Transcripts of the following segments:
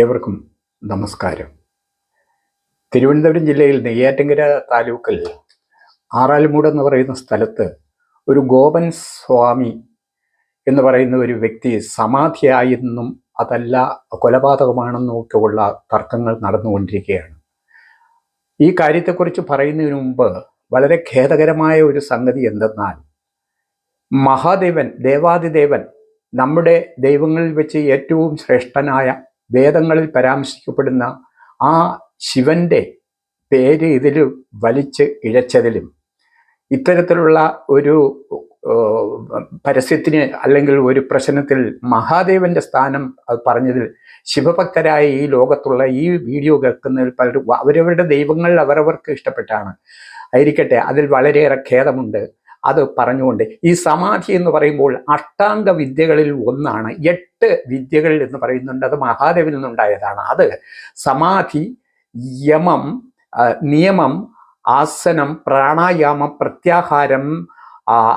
ഏവർക്കും നമസ്കാരം. തിരുവനന്തപുരം ജില്ലയിൽ നെയ്യാറ്റിങ്കര താലൂക്കിൽ ആറാലുമൂട് എന്ന് പറയുന്ന സ്ഥലത്ത് ഒരു ഗോപൻ സ്വാമി എന്ന് പറയുന്ന ഒരു വ്യക്തി സമാധിയായെന്നും അതല്ല കൊലപാതകമാണെന്നും ഒക്കെയുള്ള തർക്കങ്ങൾ നടന്നുകൊണ്ടിരിക്കുകയാണ്. ഈ കാര്യത്തെക്കുറിച്ച് പറയുന്നതിന് മുമ്പ് വളരെ ഖേദകരമായ ഒരു സംഗതി എന്തെന്നാൽ മഹാദേവൻ ദേവാദിദേവൻ നമ്മുടെ ദൈവങ്ങളിൽ വെച്ച് ഏറ്റവും ശ്രേഷ്ഠനായ വേദങ്ങളിൽ പരാമർശിക്കപ്പെടുന്ന ആ ശിവന്റെ പേര് ഇതിൽ വലിച്ച് ഇഴച്ചതിലും ഇത്തരത്തിലുള്ള ഒരു പരസ്യത്തിന് അല്ലെങ്കിൽ ഒരു പ്രശ്നത്തിൽ മഹാദേവന്റെ സ്ഥാനം പറഞ്ഞതിൽ ശിവഭക്തരായ ഈ ലോകത്തുള്ള ഈ വീഡിയോ കേൾക്കുന്നതിൽ പലരും അവരവരുടെ ദൈവങ്ങൾ അവരവർക്ക് ഇഷ്ടപ്പെട്ടാണ്. ആയിരിക്കട്ടെ അതിൽ വളരെയേറെ ഖേദമുണ്ട്. അത് പറഞ്ഞുകൊണ്ട് ഈ സമാധി എന്ന് പറയുമ്പോൾ അഷ്ടാംഗ വിദ്യകളിൽ ഒന്നാണ്. എട്ട് വിദ്യകൾ എന്ന് പറയുന്നുണ്ട്. അത് മഹാദേവിൽ നിന്നുണ്ടായതാണ്. അത് സമാധി യമം നിയമം ആസനം പ്രാണായാമം പ്രത്യാഹാരം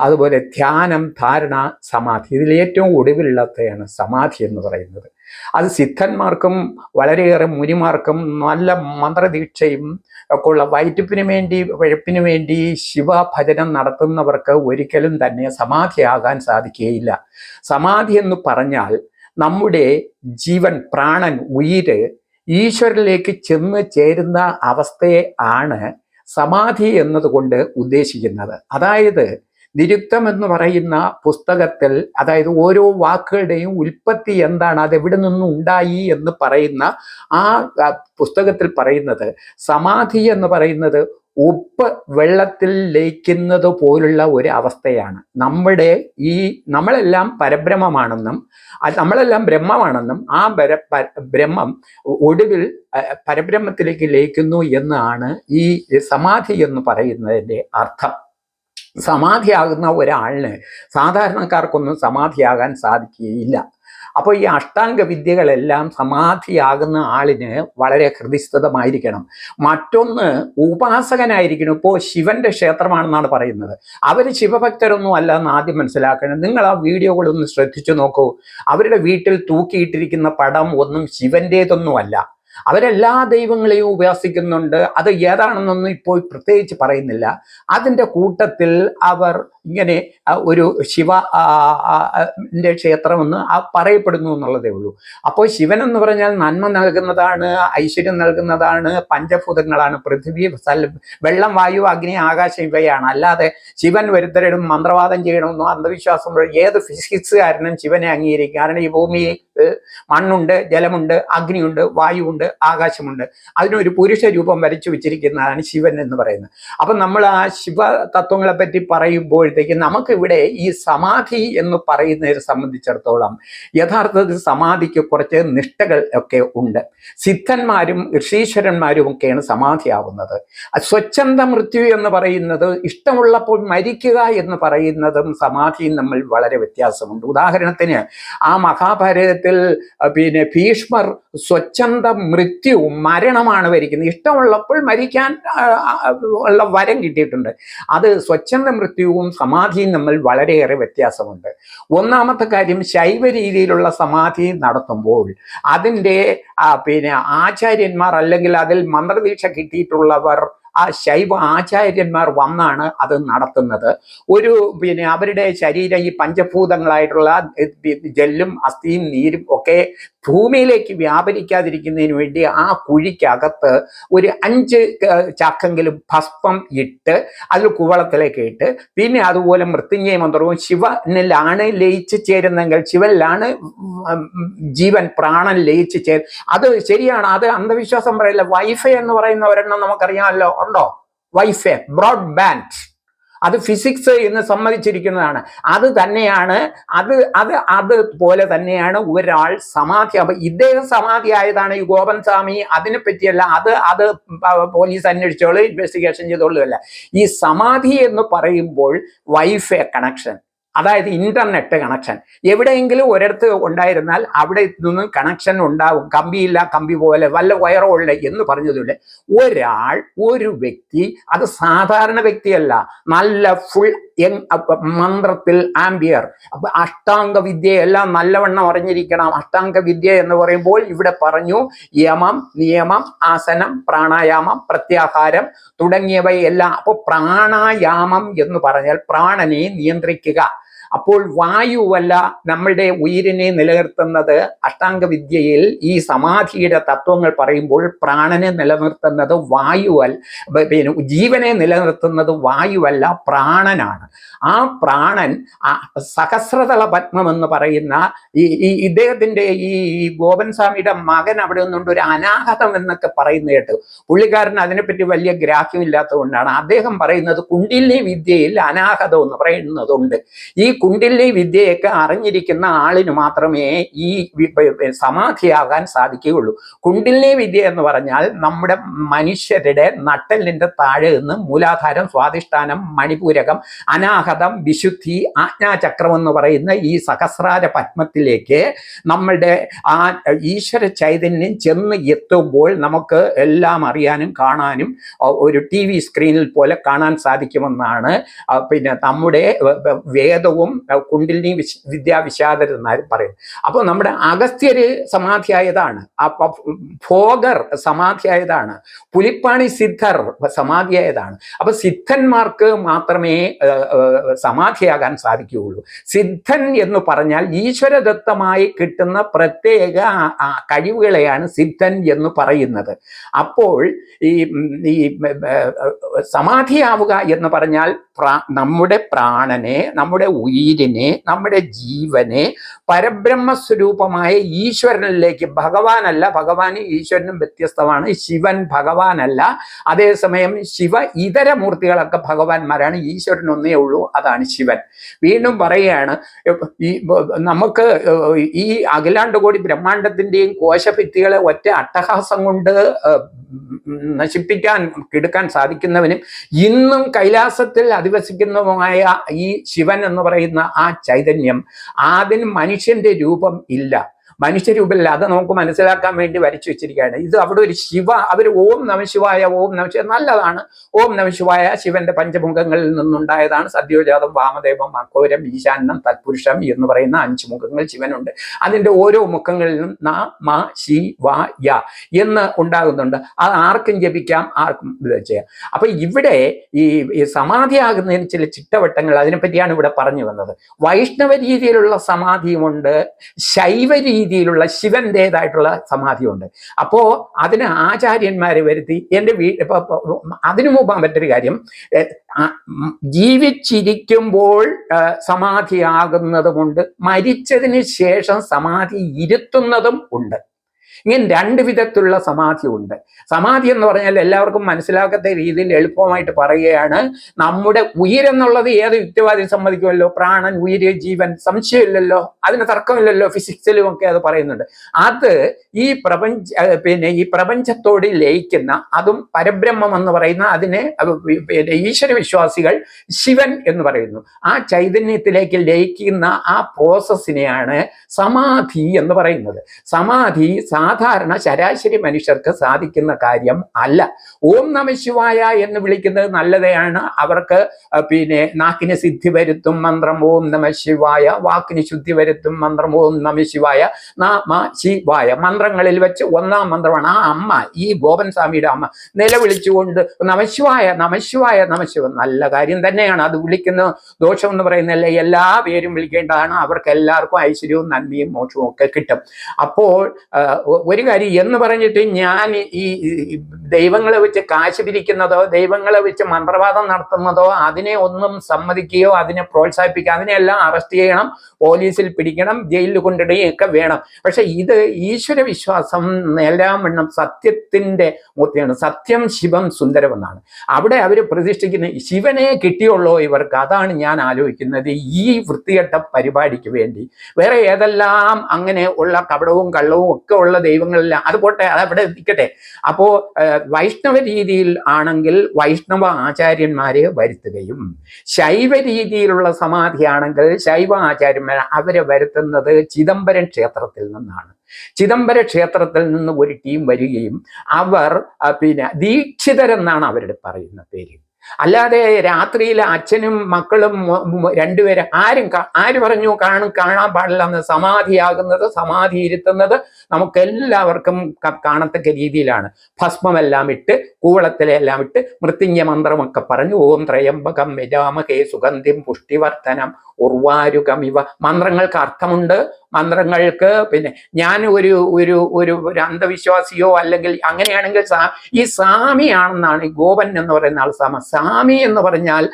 അതുപോലെ ധ്യാനം ധാരണ സമാധി. ഇതിൽ ഏറ്റവും ഒടുവിലുള്ളതാണ് സമാധി എന്ന് പറയുന്നത്. അത് സിദ്ധന്മാർക്കും വളരെയേറെ മുനിമാർക്കും നല്ല മന്ത്രദീക്ഷയും ഒക്കെ ഉള്ള വയറ്റിപ്പിന് വേണ്ടി വെഴുപ്പിന് വേണ്ടി ശിവഭജനം നടത്തുന്നവർക്ക് ഒരിക്കലും തന്നെ സമാധിയാകാൻ സാധിക്കുകയില്ല. സമാധി എന്ന് പറഞ്ഞാൽ നമ്മുടെ ജീവൻ പ്രാണൻ ഉയിര് ഈശ്വരനിലേക്ക് ചെന്ന് ചേരുന്ന അവസ്ഥയെ ആണ് സമാധി എന്നതുകൊണ്ട് ഉദ്ദേശിക്കുന്നത്. അതായത് നിരുക്തം എന്ന് പറയുന്ന പുസ്തകത്തിൽ അതായത് ഓരോ വാക്കുകളുടെയും ഉൽപ്പത്തി എന്താണ് അത് എവിടെ നിന്നും ഉണ്ടായി എന്ന് പറയുന്ന ആ പുസ്തകത്തിൽ പറയുന്നത് സമാധി എന്ന് പറയുന്നത് ഉപ്പ് വെള്ളത്തിൽ ലയിക്കുന്നത് പോലുള്ള ഒരു അവസ്ഥയാണ്. നമ്മുടെ ഈ നമ്മളെല്ലാം പരബ്രഹ്മമാണെന്നും നമ്മളെല്ലാം ബ്രഹ്മമാണെന്നും ആ ബ്രഹ്മം ഒടുവിൽ പരബ്രഹ്മത്തിലേക്ക് ലയിക്കുന്നു എന്നാണ് ഈ സമാധി എന്ന് പറയുന്നതിന്റെ അർത്ഥം. സമാധിയാകുന്ന ഒരാളിന് സാധാരണക്കാർക്കൊന്നും സമാധിയാകാൻ സാധിക്കുകയില്ല. അപ്പോൾ ഈ അഷ്ടാംഗ വിദ്യകളെല്ലാം സമാധിയാകുന്ന ആളിന് വളരെ ഹൃദയസ്ഥിതമായിരിക്കണം മറ്റൊന്ന് ഉപാസകനായിരിക്കണം. ഇപ്പോൾ ശിവന്റെ ക്ഷേത്രമാണെന്നാണ് പറയുന്നത്. അവർ ശിവഭക്തരൊന്നും അല്ല എന്ന് ആദ്യം മനസ്സിലാക്കണം. നിങ്ങൾ ആ വീഡിയോകളൊന്ന് ശ്രദ്ധിച്ചു നോക്കൂ. അവരുടെ വീട്ടിൽ തൂക്കിയിട്ടിരിക്കുന്ന പടം ഒന്നും ശിവന്റേതൊന്നും അല്ല അവരെല്ലാ ദൈവങ്ങളെയും ഉപാസിക്കുന്നുണ്ട് അത് ഏതാണെന്നൊന്നും ഇപ്പോൾ പ്രത്യേകിച്ച് പറയുന്നില്ല. അതിന്റെ കൂട്ടത്തിൽ അവർ ഇങ്ങനെ ഒരു ശിവ ക്ഷേത്രമെന്ന് ആ പറയപ്പെടുന്നു എന്നുള്ളതേ ഉള്ളൂ. അപ്പോൾ ശിവൻ എന്ന് പറഞ്ഞാൽ നന്മ നൽകുന്നതാണ് ഐശ്വര്യം നൽകുന്നതാണ് പഞ്ചഭൂതങ്ങളാണ് പൃഥ്വി വെള്ളം വായു അഗ്നി ആകാശം ഇവയാണ്. അല്ലാതെ ശിവൻ വരുത്തരും മന്ത്രവാദം ചെയ്യണമെന്നോ അന്ധവിശ്വാസം ഏത് ഫിസിക്സുകാരനും ശിവനെ അംഗീകരിക്കും. കാരണം ഈ ഭൂമിയിൽ മണ്ണുണ്ട് ജലമുണ്ട് അഗ്നിയുണ്ട് വായുവുണ്ട് ആകാശമുണ്ട്. അതിനൊരു പുരുഷ രൂപം വരച്ചു വെച്ചിരിക്കുന്നതാണ് ശിവൻ എന്ന് പറയുന്നത്. അപ്പം നമ്മൾ ആ ശിവ തത്വങ്ങളെ പറ്റി പറയുമ്പോഴത്തേക്ക് നമുക്കിവിടെ ഈ സമാധി എന്ന് പറയുന്നതിനെ സംബന്ധിച്ചിടത്തോളം യഥാർത്ഥത്തിൽ സമാധിക്ക് കുറച്ച് നിഷ്ഠകൾ ഒക്കെ ഉണ്ട്. സിദ്ധന്മാരും ഋഷീശ്വരന്മാരും ഒക്കെയാണ് സമാധിയാവുന്നത്. സ്വച്ഛന്ത മൃത്യു എന്ന് പറയുന്നത് ഇഷ്ടമുള്ളപ്പോൾ മരിക്കുക എന്ന് പറയുന്നതും സമാധിയും നമ്മൾ വളരെ വ്യത്യാസമുണ്ട്. ഉദാഹരണത്തിന് ആ മഹാഭാരതത്തിൽ പിന്നെ ഭീഷ്മർ സ്വച്ഛന്ത മൃത്യു മരണമാണ് വരിക്കുന്നത്. ഇഷ്ടമുള്ളപ്പോൾ മരിക്കാൻ ഉള്ള വരം കിട്ടിയിട്ടുണ്ട്. അത് സ്വച്ഛന്ത മൃത്യുവും സമാധിയും തമ്മിൽ വളരെയേറെ വ്യത്യാസമുണ്ട്. ഒന്നാമത്തെ കാര്യം ശൈവ രീതിയിലുള്ള സമാധി നടത്തുമ്പോൾ അതിന്റെ പിന്നെ ആചാര്യന്മാർ അല്ലെങ്കിൽ അതിൽ മന്ത്രദീക്ഷ കിട്ടിയിട്ടുള്ളവർ ആ ശൈവ ആചാര്യന്മാർ വന്നാണ് അത് നടത്തുന്നത്. ഒരു പിന്നെ അവരുടെ ശരീരം ഈ പഞ്ചഭൂതങ്ങളായിട്ടുള്ള ജെല്ലും അസ്ഥിയും നീരും ഒക്കെ ഭൂമിയിലേക്ക് വ്യാപരിക്കാതിരിക്കുന്നതിന് വേണ്ടി ആ കുഴിക്കകത്ത് ഒരു അഞ്ച് ചാക്കെങ്കിലും ഭസ്മം ഇട്ട് അതിൽ കുവളത്തിലേക്ക് ഇട്ട് പിന്നെ അതുപോലെ മൃത്യുഞ്ജയ മന്ത്രവും ശിവനിലാണ് ലയിച്ച് ചേരുന്നെങ്കിൽ ശിവനിലാണ് ജീവൻ പ്രാണൻ ലയിച്ച് ചേർ അത് ശരിയാണ്. അത് അന്ധവിശ്വാസം പറയില്ല. വൈഫൈ എന്ന് പറയുന്ന ഒരെണ്ണം നമുക്കറിയാമല്ലോ. ഉണ്ടോ? വൈഫൈ ബ്രോഡ്ബാൻഡ് അത് ഫിസിക്സ് എന്ന് സമ്മതിച്ചിരിക്കുന്നതാണ്. അത് തന്നെയാണ് അത് അത് അതുപോലെ തന്നെയാണ് ഒരാൾ സമാധി. അപ്പൊ ഇദ്ദേഹം സമാധി ആയതാണ് ഈ ഗോപൻ സ്വാമി. അതിനെ പറ്റിയല്ല അത് അത് പോലീസ് അന്വേഷിച്ചോളൂ ഇൻവെസ്റ്റിഗേഷൻ ചെയ്തോളൂ അല്ല. ഈ സമാധി എന്ന് പറയുമ്പോൾ വൈഫൈ കണക്ഷൻ അതായത് ഇന്റർനെറ്റ് കണക്ഷൻ എവിടെയെങ്കിലും ഒരിടത്ത് ഉണ്ടായിരുന്നാൽ അവിടെ നിന്നും കണക്ഷൻ ഉണ്ടാവും. കമ്പിയില്ല കമ്പി പോലെ വല്ല വയറോ ഉള്ള എന്ന് പറഞ്ഞതുപോലെ ഒരാൾ ഒരു വ്യക്തി അത് സാധാരണ വ്യക്തിയല്ല നല്ല ഫുൾ മന്ത്രത്തിൽ ആംബിയർ അപ്പൊ അഷ്ടാംഗ വിദ്യയെല്ലാം നല്ലവണ്ണം അറിഞ്ഞിരിക്കണം. അഷ്ടാംഗ വിദ്യ എന്ന് പറയുമ്പോൾ ഇവിടെ പറഞ്ഞു യമം നിയമം ആസനം പ്രാണായാമം പ്രത്യാഹാരം തുടങ്ങിയവയെല്ലാം. അപ്പോൾ പ്രാണായാമം എന്ന് പറഞ്ഞാൽ പ്രാണനെ നിയന്ത്രിക്കുക. അപ്പോൾ വായുവല്ല നമ്മളുടെ ഉയിരിനെ നിലനിർത്തുന്നത്. അഷ്ടാംഗവിദ്യയിൽ ഈ സമാധിയുടെ തത്വങ്ങൾ പറയുമ്പോൾ പ്രാണനെ നിലനിർത്തുന്നത് വായുവൽ ബ- പിന്നെ ജീവനെ നിലനിർത്തുന്നത് വായുവല്ല പ്രാണനാണ്. ആ പ്രാണൻ സഹസ്രതല പത്മം എന്ന് പറയുന്ന ഈ ഈ ഇദ്ദേഹത്തിന്റെ ഈ ഈ ഗോപൻ സ്വാമിയുടെ മകൻ അവിടെ നിന്നുണ്ട് ഒരു അനാഹതം എന്നൊക്കെ പറയുന്ന കേട്ട്. പുള്ളിക്കാരൻ അതിനെപ്പറ്റി വലിയ ഗ്രാഹ്യമില്ലാത്തതുകൊണ്ടാണ്. അദ്ദേഹം പറയുന്നത് കുണ്ടിലി വിദ്യയിൽ അനാഹതം എന്ന് പറയുന്നതുണ്ട്. ഈ കുണ്ടിലിനി വിദ്യയൊക്കെ അറിഞ്ഞിരിക്കുന്ന ആളിന് മാത്രമേ ഈ സമാധിയാകാൻ സാധിക്കുകയുള്ളൂ. കുണ്ടില്ലി വിദ്യ എന്ന് പറഞ്ഞാൽ നമ്മുടെ മനുഷ്യരുടെ നട്ടലിന്റെ താഴെ നിന്ന് മൂലാധാരം സ്വാധിഷ്ഠാനം മണിപൂരകം അനാഹതം വിശുദ്ധി ആജ്ഞാചക്രം എന്ന് പറയുന്ന ഈ സഹസ്രാര പത്മത്തിലേക്ക് നമ്മളുടെ ആ ഈശ്വര ചൈതന്യം ചെന്ന് എത്തുമ്പോൾ നമുക്ക് എല്ലാം അറിയാനും കാണാനും ഒരു ടി വി സ്ക്രീനിൽ പോലെ കാണാൻ സാധിക്കുമെന്നാണ് പിന്നെ നമ്മുടെ വേദവും അഹ് കുണ്ടിലിനി വിശ് വിദ്യാവിശാദരെന്നാരും പറയും. അപ്പോൾ നമ്മുടെ അഗസ്ത്യര് സമാധിയായതാണ്. ആ ഭോഗർ സമാധിയായതാണ്. പുലിപ്പാണി സിദ്ധർ സമാധിയായതാണ്. അപ്പൊ സിദ്ധന്മാർക്ക് മാത്രമേ സമാധിയാകാൻ സാധിക്കുകയുള്ളൂ. സിദ്ധൻ എന്ന് പറഞ്ഞാൽ ഈശ്വരദത്തമായി കിട്ടുന്ന പ്രത്യേക കഴിവുകളെയാണ് സിദ്ധൻ എന്ന് പറയുന്നത്. അപ്പോൾ ഈ ഈ സമാധിയാവുക എന്ന് പറഞ്ഞാൽ നമ്മുടെ പ്രാണനെ നമ്മുടെ ഉയിരിനെ നമ്മുടെ ജീവനെ പരബ്രഹ്മ സ്വരൂപമായ ഈശ്വരനിലേക്ക് ഭഗവാനല്ല ഭഗവാനും ഈശ്വരനും വ്യത്യസ്തമാണ് ശിവൻ ഭഗവാനല്ല. അതേസമയം ശിവ ഇതര മൂർത്തികളൊക്കെ ഭഗവാന്മാരാണ് ഈശ്വരൻ ഒന്നേ ഉള്ളൂ അതാണ് ശിവൻ. വീണ്ടും പറയുകയാണ് ഈ നമുക്ക് ഈ അഖിലാണ്ട് കോടി ബ്രഹ്മാണ്ടത്തിന്റെയും കോശഭിത്തികളെ ഒറ്റ അട്ടഹാസം കൊണ്ട് നശിപ്പിക്കാൻ കിടക്കാൻ സാധിക്കുന്നവനും ഇന്നും കൈലാസത്തിൽ അധിവസിക്കുന്നതുമായ ഈ ശിവൻ എന്ന് പറയുന്ന ആ ചൈതന്യം അതിന് മനുഷ്യന്റെ രൂപം ഇല്ല. മനുഷ്യരൂപമില്ല അത് നമുക്ക് മനസ്സിലാക്കാൻ വേണ്ടി വരച്ചു വെച്ചിരിക്കുകയാണ്. ഇത് അവിടെ ഒരു ശിവ അവർ ഓം നമശിവായ ഓം നമശിവ നല്ലതാണ്. ഓം നമശിവായ ശിവന്റെ പഞ്ചമുഖങ്ങളിൽ നിന്നുണ്ടായതാണ്. സദ്യോജാതം വാമദേവം അഘോരം ഈശാന്നം തത്പുരുഷം എന്ന് പറയുന്ന അഞ്ച് മുഖങ്ങൾ ശിവനുണ്ട്. അതിന്റെ ഓരോ മുഖങ്ങളിലും ന മ ശി വ യ എന്ന് ഉണ്ടാകുന്നുണ്ട്. അത് ആർക്കും ജപിക്കാം ആർക്കും ഇത് ചെയ്യാം. അപ്പൊ ഇവിടെ ഈ സമാധിയാകുന്നതിന് ചില ചിട്ടവട്ടങ്ങൾ അതിനെപ്പറ്റിയാണ് ഇവിടെ പറഞ്ഞു വന്നത്. വൈഷ്ണവ രീതിയിലുള്ള സമാധിയുമുണ്ട് ശൈവ രീതിയിലുള്ള ശിവന്റേതായിട്ടുള്ള സമാധിയുണ്ട്. അപ്പോ അതിന് ആചാര്യന്മാരെ വരുത്തി എന്റെ വീ അതിനു മുമ്പ് മറ്റൊരു കാര്യം ജീവിച്ചിരിക്കുമ്പോൾ സമാധിയാകുന്നതുകൊണ്ട് മരിച്ചതിന് ശേഷം സമാധി ഇരുത്തുന്നതും ഉണ്ട്. ഇങ്ങനെ രണ്ട് വിധത്തിലുള്ള സമാധി ഉണ്ട്. സമാധി എന്ന് പറഞ്ഞാൽ എല്ലാവർക്കും മനസ്സിലാക്കാത്ത രീതിയിൽ എളുപ്പമായിട്ട് പറയുകയാണ് നമ്മുടെ ഉയരെന്നുള്ളത് ഏത് യുക്തിവാദി സമ്മതിക്കുമല്ലോ? പ്രാണൻ ഉയര് ജീവൻ സംശയമില്ലല്ലോ? അതിന് തർക്കമില്ലല്ലോ? ഫിസിക്സിലും ഒക്കെ അത് പറയുന്നുണ്ട്. അത് ഈ പ്രപഞ്ച പിന്നെ ഈ പ്രപഞ്ചത്തോട് ലയിക്കുന്ന അതും പരബ്രഹ്മം എന്ന് പറയുന്ന അതിനെ ഈശ്വര വിശ്വാസികൾ ശിവൻ എന്ന് പറയുന്നു. ആ ചൈതന്യത്തിലേക്ക് ലയിക്കുന്ന ആ പ്രോസസ്സിനെയാണ് സമാധി എന്ന് പറയുന്നത്. സമാധി സാധാരണ ശരാശരി മനുഷ്യർക്ക് സാധിക്കുന്ന കാര്യം അല്ല. ഓം നമ ശിവായ എന്ന് വിളിക്കുന്നത് നല്ലതാണ് അവർക്ക് പിന്നെ നാക്കിന് സിദ്ധി വരുത്തും മന്ത്രം ഓം നമ ശിവായ വാക്കിന് ശുദ്ധി വരുത്തും മന്ത്രം ഓം നമ ശിവായ ശിവായ. മന്ത്രങ്ങളിൽ വെച്ച് ഒന്നാം മന്ത്രമാണ് ആ അമ്മ ഈ ഗോപൻ സ്വാമിയുടെ അമ്മ. നിലവിളിച്ചുകൊണ്ട് നമശിവായ നമശിവായ നമശിവ നല്ല കാര്യം തന്നെയാണ്. അത് വിളിക്കുന്ന ദോഷം എന്ന് പറയുന്നില്ല എല്ലാ പേരും വിളിക്കേണ്ടതാണ്. അവർക്ക് എല്ലാവർക്കും ഐശ്വര്യവും നന്മയും മോക്ഷവും ഒക്കെ കിട്ടും. അപ്പോൾ ഒരു കാര്യം എന്ന് പറഞ്ഞിട്ട് ഞാൻ ഈ ദൈവങ്ങളെ വെച്ച് കാശ് പിരിക്കുന്നതോ ദൈവങ്ങളെ വെച്ച് മന്ത്രവാദം നടത്തുന്നതോ അതിനെ ഒന്നും സമ്മതിക്കുകയോ അതിനെ പ്രോത്സാഹിപ്പിക്കുക അതിനെല്ലാം അറസ്റ്റ് ചെയ്യണം പോലീസിൽ പിടിക്കണം ജയിലിൽ കൊണ്ടിടുകയും ഒക്കെ വേണം. പക്ഷെ ഇത് ഈശ്വര വിശ്വാസം എല്ലാം വണ്ണം സത്യത്തിന്റെ മൂർത്തിയാണ്. സത്യം ശിവം സുന്ദരമെന്നാണ് അവിടെ അവർ പ്രതിഷ്ഠിക്കുന്ന ശിവനെ കിട്ടിയുള്ളോ ഇവർക്ക്. അതാണ് ഞാൻ ആലോചിക്കുന്നത് ഈ വൃത്തികെട്ട പരിപാടിക്ക് വേണ്ടി. വേറെ ഏതെല്ലാം അങ്ങനെ ഉള്ള കപടവും കള്ളവും ഒക്കെ ഉള്ള ദൈവങ്ങളെല്ലാം. അത് പോട്ടെ അത് അവിടെ നിൽക്കട്ടെ. അപ്പോ വൈഷ്ണവ രീതിയിൽ ആണെങ്കിൽ വൈഷ്ണവ ആചാര്യന്മാരെ വരുത്തുകയും ശൈവ രീതിയിലുള്ള സമാധിയാണെങ്കിൽ ശൈവ ആചാര്യന്മാർ അവരെ വരുത്തുന്നത് ചിദംബരം ക്ഷേത്രത്തിൽ നിന്നാണ്. ചിദംബര ക്ഷേത്രത്തിൽ നിന്ന് ഒരു ടീം വരികയും അവർ പിന്നെ ദീക്ഷിതരെന്നാണ് അവരുടെ പറയുന്ന പേര്. അല്ലാതെ രാത്രിയിൽ അച്ഛനും മക്കളും രണ്ടുപേരും ആരും ആര് പറഞ്ഞു കാണും കാണാൻ പാടില്ല എന്ന് സമാധിയാകുന്നത് സമാധി ഇരുത്തുന്നത് നമുക്കെല്ലാവർക്കും കാണത്തക്ക രീതിയിലാണ്. ഭസ്മമെല്ലാം ഇട്ട് കൂവളത്തിലെല്ലാം ഇട്ട് മൃത്യുഞ്ജ മന്ത്രമൊക്കെ പറഞ്ഞു ഓം ത്രയംബകം യജാമഹേ സുഗന്ധിം പുഷ്ടിവർദ്ധനം ഉർവാരുകമിവ മന്ത്രങ്ങൾക്ക് അർത്ഥമുണ്ട്. മന്ത്രങ്ങൾക്ക് പിന്നെ ഞാൻ ഒരു ഒരു ഒരു അന്ധവിശ്വാസിയോ അല്ലെങ്കിൽ അങ്ങനെയാണെങ്കിൽ ഈ സ്വാമിയാണെന്നാണ് ഈ ഗോപൻ എന്ന് പറയുന്ന ആൾ സാമ സാമി എന്ന് പറഞ്ഞാൽ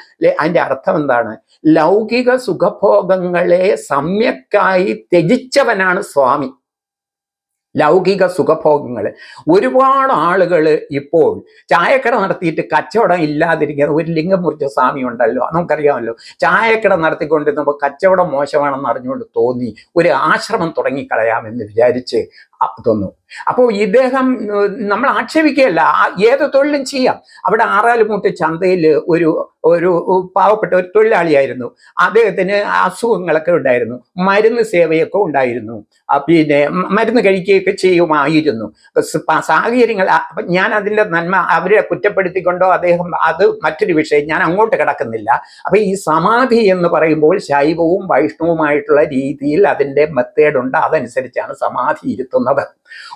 അതിന്റെ അർത്ഥം എന്താണ്? ലൗകിക സുഖഭോഗങ്ങളെ സമ്യക്കായി ത്യജിച്ചവനാണ് സ്വാമി. ലൗകിക സുഖഭോഗങ്ങൾ ഒരുപാട് ആളുകൾ ഇപ്പോൾ ചായക്കട നടത്തിയിട്ട് കച്ചവടം ഇല്ലാതിരിക്കുന്ന ഒരു ലിംഗം മുറിച്ച സ്വാമി ഉണ്ടല്ലോ. നമുക്കറിയാമല്ലോ. ചായക്കട നടത്തിക്കൊണ്ടിരുന്നപ്പോൾ കച്ചവടം മോശമാണെന്ന് അറിഞ്ഞുകൊണ്ട് തോന്നി. ഒരു ആശ്രമം തുടങ്ങിക്കളയാമെന്ന് വിചാരിച്ച് തോന്നു. അപ്പോൾ ഇദ്ദേഹം നമ്മൾ ആക്ഷേപിക്കുകയല്ല. ഏത് തൊഴിലും ചെയ്യാം. അവിടെ ആറാലുമൂട്ട് ചന്തയിൽ ഒരു ഒരു പാവപ്പെട്ട ഒരു തൊഴിലാളിയായിരുന്നു. അദ്ദേഹത്തിന് അസുഖങ്ങളൊക്കെ ഉണ്ടായിരുന്നു. മരുന്ന് സേവയൊക്കെ ഉണ്ടായിരുന്നു. പിന്നെ മരുന്ന് കഴിക്കുകയൊക്കെ ചെയ്യുമായിരുന്നു. സാഹചര്യങ്ങൾ അപ്പം ഞാൻ അതിന്റെ നന്മ അവരെ കുറ്റപ്പെടുത്തിക്കൊണ്ടോ അദ്ദേഹം അത് മറ്റൊരു വിഷയം ഞാൻ അങ്ങോട്ട് കിടക്കുന്നില്ല. അപ്പൊ ഈ സമാധി എന്ന് പറയുമ്പോൾ ശൈവവും വൈഷ്ണവുമായിട്ടുള്ള രീതിയിൽ അതിന്റെ മെത്തേഡ് ഉണ്ട്. അതനുസരിച്ചാണ് സമാധി ഇരുത്തുന്നത്.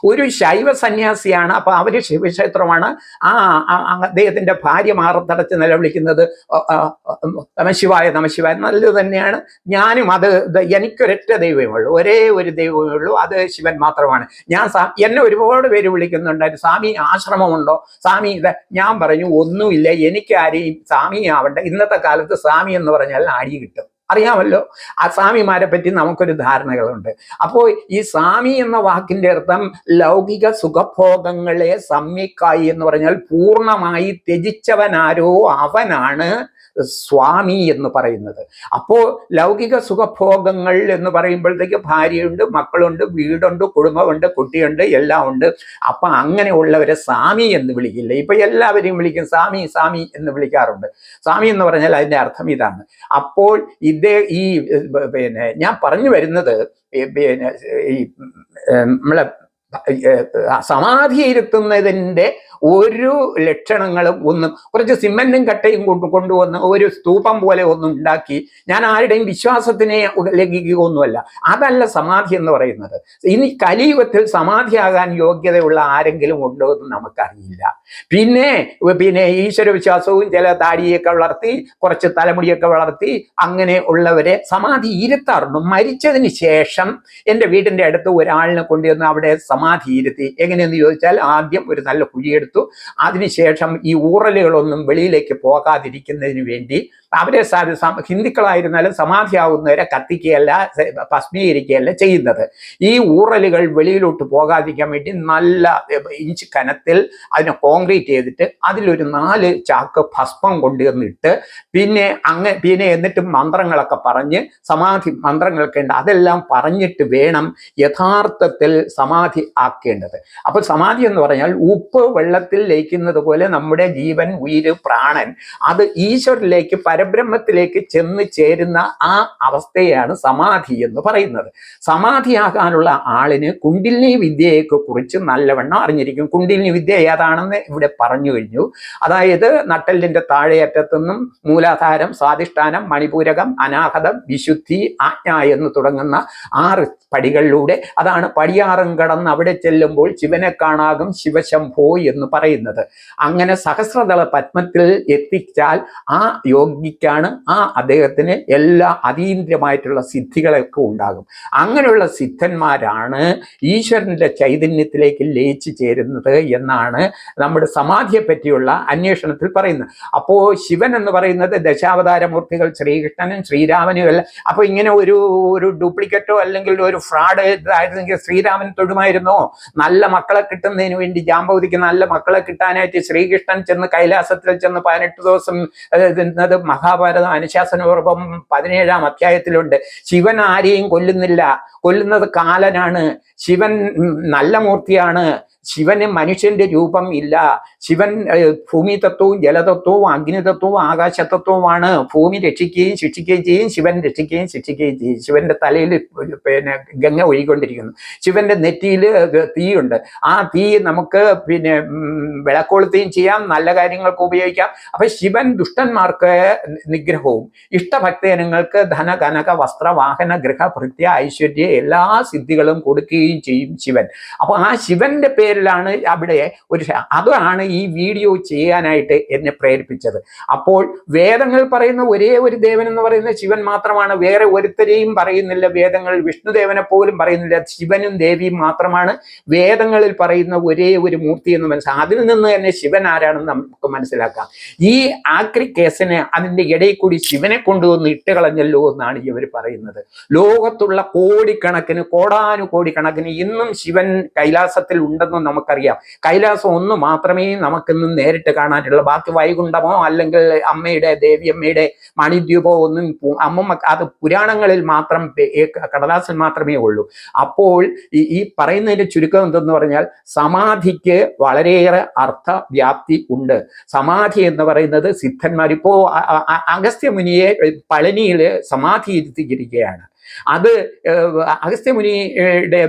ഒരു ശൈവ സന്യാസിയാണ് അപ്പൊ അവർ ശിവക്ഷേത്രമാണ്. ആ അദ്ദേഹത്തിന്റെ ഭാര്യ മാറത്തടച്ച് നിലവിളിക്കുന്നത് നമശിവായ നമശിവായ നല്ലത് തന്നെയാണ്. ഞാനും അത് എനിക്കൊരൊറ്റ ദൈവമേ ഉള്ളൂ. ഒരേ ഒരു ദൈവമേ ഉള്ളൂ. അത് ശിവൻ മാത്രമാണ്. ഞാൻ എന്നെ ഒരുപാട് പേര് വിളിക്കുന്നുണ്ടായിരുന്നു. സ്വാമി ആശ്രമമുണ്ടോ? സ്വാമി ഇത് ഞാൻ പറഞ്ഞു ഒന്നുമില്ല. എനിക്കാരെയും സ്വാമി ആവണ്ട ഇന്നത്തെ കാലത്ത് സ്വാമി എന്ന് പറഞ്ഞാൽ അടി കിട്ടും. അറിയാമല്ലോ? ആ സ്വാമിമാരെ പറ്റി നമുക്കൊരു ധാരണകളുണ്ട്. അപ്പോൾ ഈ സ്വാമി എന്ന വാക്കിന്റെ അർത്ഥം ലൗകിക സുഖഭോഗങ്ങളെ സമ്യക്കായി എന്ന് പറഞ്ഞാൽ പൂർണമായി ത്യജിച്ചവനാരോ അവനാണ്. സ്വാമി എന്ന് പറയുന്നത്. അപ്പോൾ ലൗകിക സുഖഭോഗങ്ങൾ എന്ന് പറയുമ്പോഴത്തേക്ക് ഭാര്യയുണ്ട് മക്കളുണ്ട് വീടുണ്ട് കുടുംബമുണ്ട് കുട്ടിയുണ്ട് എല്ലാം ഉണ്ട്. അപ്പൊ അങ്ങനെയുള്ളവരെ സ്വാമി എന്ന് വിളിക്കില്ല. ഇപ്പൊ എല്ലാവരെയും വിളിക്കും സ്വാമി സ്വാമി എന്ന് വിളിക്കാറുണ്ട്. സ്വാമി എന്ന് പറഞ്ഞാൽ അതിന്റെ അർത്ഥം ഇതാണ്. അപ്പോൾ ഇതേ ഈ പിന്നെ ഞാൻ പറഞ്ഞു വരുന്നത് പിന്നെ ഈ നമ്മളെ സമാധി ഇരുത്തുന്നതിന്റെ ഒരു ലക്ഷണങ്ങളും ഒന്നും കുറച്ച് സിമെന്റും കട്ടയും കൊണ്ട് കൊണ്ടുവന്ന് ഒരു സ്തൂപം പോലെ ഒന്നും ഉണ്ടാക്കി ഞാൻ ആരുടെയും വിശ്വാസത്തിനെ ലംഘിക്കുകയൊന്നുമല്ല. അതല്ല സമാധി എന്ന് പറയുന്നത്. ഇനി കലിയുഗത്തിൽ സമാധിയാകാൻ യോഗ്യതയുള്ള ആരെങ്കിലും ഉണ്ടോ എന്ന് നമുക്കറിയില്ല. പിന്നെ പിന്നെ ഈശ്വര വിശ്വാസവും ചില താടിയൊക്കെ വളർത്തി കുറച്ച് തലമുടിയൊക്കെ വളർത്തി അങ്ങനെ ഉള്ളവരെ സമാധി ഇരുത്താറുണ്ട്. മരിച്ചതിന് ശേഷം എന്റെ വീടിന്റെ അടുത്ത് ഒരാളിനെ കൊണ്ടുവന്ന് അവിടെ സമാധി ഇരുത്തി എങ്ങനെയെന്ന് ചോദിച്ചാൽ ആദ്യം ഒരു നല്ല കുഴിയെടുത്തു. അതിനുശേഷം ഈ ഊറലുകളൊന്നും വെളിയിലേക്ക് പോകാതിരിക്കുന്നതിന് വേണ്ടി അവരെ സ- സം- ഹിന്ദുക്കളായിരുന്നാലും സമാധിയാവുന്നവരെ കത്തിക്കുകയല്ല ഭസ്മീകരിക്കുകയല്ല ചെയ്യുന്നത്. ഈ ഊറലുകൾ വെളിയിലോട്ട് പോകാതിരിക്കാൻ വേണ്ടി നല്ല ഇഞ്ച് കനത്തിൽ അതിനെ കോൺക്രീറ്റ് ചെയ്തിട്ട് അതിലൊരു നാല് ചാക്ക് ഭസ്മം കൊണ്ടുവന്നിട്ട് പിന്നെ അങ്ങ് പിന്നെ എന്നിട്ട് മന്ത്രങ്ങളൊക്കെ പറഞ്ഞ് സമാധി മന്ത്രങ്ങളൊക്കെ ഉണ്ട് അതെല്ലാം പറഞ്ഞിട്ട് വേണം യഥാർത്ഥത്തിൽ സമാധി ആക്കേണ്ടത്. അപ്പോൾ സമാധി എന്ന് പറഞ്ഞാൽ ഉപ്പ് വെള്ളത്തിൽ ലയിക്കുന്നത് പോലെ നമ്മുടെ ജീവൻ ഉയിര് പ്രാണൻ അത് ഈശ്വരിലേക്ക് പരബ്രഹ്മത്തിലേക്ക് ചെന്ന് ചേരുന്ന ആ അവസ്ഥയാണ് സമാധി എന്ന് പറയുന്നത്. സമാധിയാകാനുള്ള ആളിന് കുണ്ടിലിനി വിദ്യയൊക്കെ കുറിച്ച് നല്ലവണ്ണം അറിഞ്ഞിരിക്കും. കുണ്ടിലിനി വിദ്യ ഏതാണെന്ന് ഇവിടെ പറഞ്ഞു കഴിഞ്ഞു. അതായത് നട്ടലിന്റെ താഴെയറ്റത്തുനിന്നും മൂലാധാരം സ്വാധിഷ്ഠാനം മണിപൂരകം അനാഹതം വിശുദ്ധി ആജ്ഞ എന്ന് തുടങ്ങുന്ന ആറ് പടികളിലൂടെ അതാണ് പടിയാറും കടന്ന് അവിടെ ചെല്ലുമ്പോൾ ശിവനെ കാണാകും ശിവശംഭോ എന്ന് പറയുന്നത്. അങ്ങനെ സഹസ്രദള പത്മത്തിൽ എത്തിച്ചാൽ ആ യോഗിക്കാണ് ആ അദ്ദേഹത്തിന് എല്ലാ അതീന്ദ്രമായിട്ടുള്ള സിദ്ധികളൊക്കെ ഉണ്ടാകും. അങ്ങനെയുള്ള സിദ്ധന്മാരാണ് ഈശ്വരന്റെ ചൈതന്യത്തിലേക്ക് ലയിച്ചു ചേരുന്നത് എന്നാണ് നമ്മുടെ സമാധിയെ പറ്റിയുള്ള അന്വേഷണത്തിൽ പറയുന്നത്. അപ്പോൾ ശിവൻ എന്ന് പറയുന്നത് ദശാവതാരമൂർത്തികൾ ശ്രീകൃഷ്ണനും ശ്രീരാമനും അല്ല. അപ്പോൾ ഇങ്ങനെ ഒരു ഒരു ഡ്യൂപ്ലിക്കറ്റോ അല്ലെങ്കിൽ ഒരു ഫ്രോഡ് ഇതായിരുന്നെങ്കിൽ ശ്രീരാമൻ തൊഴുമായിരുന്നോ നല്ല മക്കളെ കിട്ടുന്നതിന് വേണ്ടി ജാമ്പവതിക്ക് നല്ല മക്കളെ കിട്ടാനായിട്ട് ശ്രീകൃഷ്ണൻ ചെന്ന് കൈലാസത്തിൽ ചെന്ന് പതിനെട്ട് ദിവസം മഹാഭാരതം അനുശാസനപൂർവം പതിനേഴാം അധ്യായത്തിലുണ്ട്. ശിവൻ ആരെയും കൊല്ലുന്നില്ല. കൊല്ലുന്നത് കാലനാണ്. ശിവൻ നല്ല മൂർത്തിയാണ്. ശിവന് മനുഷ്യന്റെ രൂപം ഇല്ല. ശിവൻ ഭൂമി തത്വവും ജലതത്വവും അഗ്നിതത്വവും ആകാശതത്വവുമാണ്. ഭൂമി രക്ഷിക്കുകയും ശിക്ഷിക്കുകയും ചെയ്യും. ശിവൻ രക്ഷിക്കുകയും ശിക്ഷിക്കുകയും ചെയ്യും. ശിവന്റെ തലയിൽ പിന്നെ ഗംഗ ഒഴുകിക്കൊണ്ടിരിക്കുന്നു. ശിവന്റെ നെറ്റിയിൽ തീയുണ്ട്. ആ തീ നമുക്ക് പിന്നെ വിളക്കൊളുത്തുകയും ചെയ്യാം. നല്ല കാര്യങ്ങൾക്ക് ഉപയോഗിക്കാം. അപ്പൊ ശിവൻ ദുഷ്ടന്മാർക്ക് നിഗ്രഹവും ഇഷ്ടഭക്തജനങ്ങൾക്ക് ധന കനക വസ്ത്ര വാഹന ഗൃഹ ഭൃത്യ ഐശ്വര്യ എല്ലാ സിദ്ധികളും കൊടുക്കുകയും ചെയ്യും ശിവൻ. അപ്പൊ ആ ശിവന്റെ പേരിലാണ് അവിടെ ഒരു അതാണ് ഈ വീഡിയോ ചെയ്യാനായിട്ട് എന്നെ പ്രേരിപ്പിച്ചത്. അപ്പോൾ വേദങ്ങൾ പറയുന്ന ഒരേ ഒരു ദേവൻ എന്ന് പറയുന്ന ശിവൻ മാത്രമാണ് വേറെ ഒരുത്തരെയും പറയുന്നില്ല വേദങ്ങൾ വിഷ്ണുദേവനെ പോലും പറയുന്നില്ല ശിവനും ദേവിയും മാത്രമാണ് വേദങ്ങളിൽ പറയുന്ന ഒരേ ഒരു മൂർത്തി എന്ന് മനസ്സിലാക്കാം. അതിൽ നിന്ന് തന്നെ ശിവൻ ആരാണെന്ന് നമുക്ക് മനസ്സിലാക്കാം. ഈ ആക്രി കേസിന് അതിന്റെ ഇടയിൽ കൂടി ശിവനെ കൊണ്ടുവന്ന് ഇട്ടുകളഞ്ഞല്ലോ എന്നാണ് ഇവർ പറയുന്നത്. ലോകത്തുള്ള കോടിക്കണക്കിന് കോടാനുകോടിക്കണക്കിന് ഇന്നും ശിവൻ കൈലാസത്തിൽ ഉണ്ടെന്ന് നമുക്കറിയാം. കൈലാസം ഒന്ന് മാത്രമേ നമുക്കിന്നും നേരിട്ട് കാണാനുള്ളൂ ബാക്കി വൈകുണ്ഠമോ അല്ലെങ്കിൽ അമ്മയുടെ ദേവിയമ്മയുടെ മണിദ്വീപോ ഒന്നും അമ്മ അത് പുരാണങ്ങളിൽ മാത്രം കടലാസിൽ മാത്രമേ ഉള്ളൂ. അപ്പോൾ ഈ പറയുന്നതിന്റെ ചുരുക്കം എന്തെന്ന് പറഞ്ഞാൽ സമാധിക്ക് വളരെയേറെ അർത്ഥവ്യാപ്തി ഉണ്ട്. സമാധി എന്ന് പറയുന്നത് സിദ്ധന്മാർ ഇപ്പോ അഗസ്ത്യമുനിയെ പളനിയിൽ സമാധി ഇരുത്തിയിരിക്കുകയാണ്. അത് അഗസ്ത്യ അഗസ്ത്യമുനിയുടെ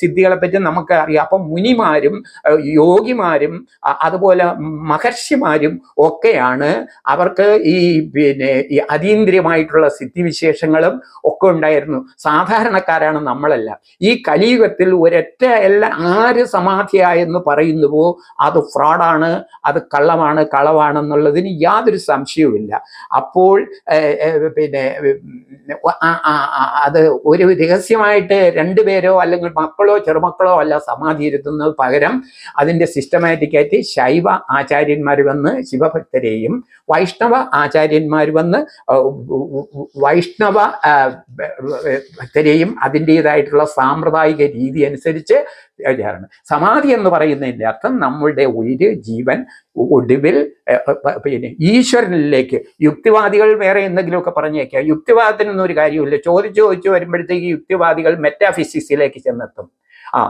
സിദ്ധികളെ പറ്റി നമുക്ക് അറിയാം. അപ്പം മുനിമാരും യോഗിമാരും അതുപോലെ മഹർഷിമാരും ഒക്കെയാണ് അവർക്ക് ഈ പിന്നെ ഈ അതീന്ദ്രിയമായിട്ടുള്ള സിദ്ധിവിശേഷങ്ങളും ഒക്കെ ഉണ്ടായിരുന്നു. സാധാരണക്കാരാണ് നമ്മളല്ല. ഈ കലിയുഗത്തിൽ ഒരൊറ്റ എല്ലാ ആര് സമാധിയായെന്ന് പറയുന്നുവോ അത് ഫ്രോഡാണ് അത് കള്ളമാണ് കളവാണെന്നുള്ളതിന് യാതൊരു സംശയവുമില്ല. അപ്പോൾ പിന്നെ അത് ഒരു രഹസ്യമായിട്ട് രണ്ടുപേരോ അല്ലെങ്കിൽ മക്കളോ ചെറുമക്കളോ അല്ല സമാധി ഇരുത്തുന്നത് പകരം അതിന്റെ സിസ്റ്റമാറ്റിക്കായിട്ട് ശൈവ ആചാര്യന്മാർ വന്ന് ശിവഭക്തരെയും വൈഷ്ണവ ആചാര്യന്മാർ വന്ന് വൈഷ്ണവ ഭക്തരെയും അതിന്റെതായിട്ടുള്ള സാമ്പ്രദായിക രീതി അനുസരിച്ച് ആണ് സമാധി എന്ന് പറയുന്നതിന്റെ അർത്ഥം നമ്മളുടെ ഉയിര് ജീവൻ ഒടുവിൽ പിന്നെ ഈശ്വരനിലേക്ക്. യുക്തിവാദികൾ വേറെ എന്തെങ്കിലുമൊക്കെ പറഞ്ഞേക്കാം. യുക്തിവാദത്തിനൊന്നും ഒരു കാര്യമില്ല ചോദിച്ചു ചോദിച്ചു വരുമ്പോഴത്തേക്ക് യുക്തിവാദികൾ മെറ്റാഫിസിക്സിലേക്ക് ചെന്നെത്തും. ആ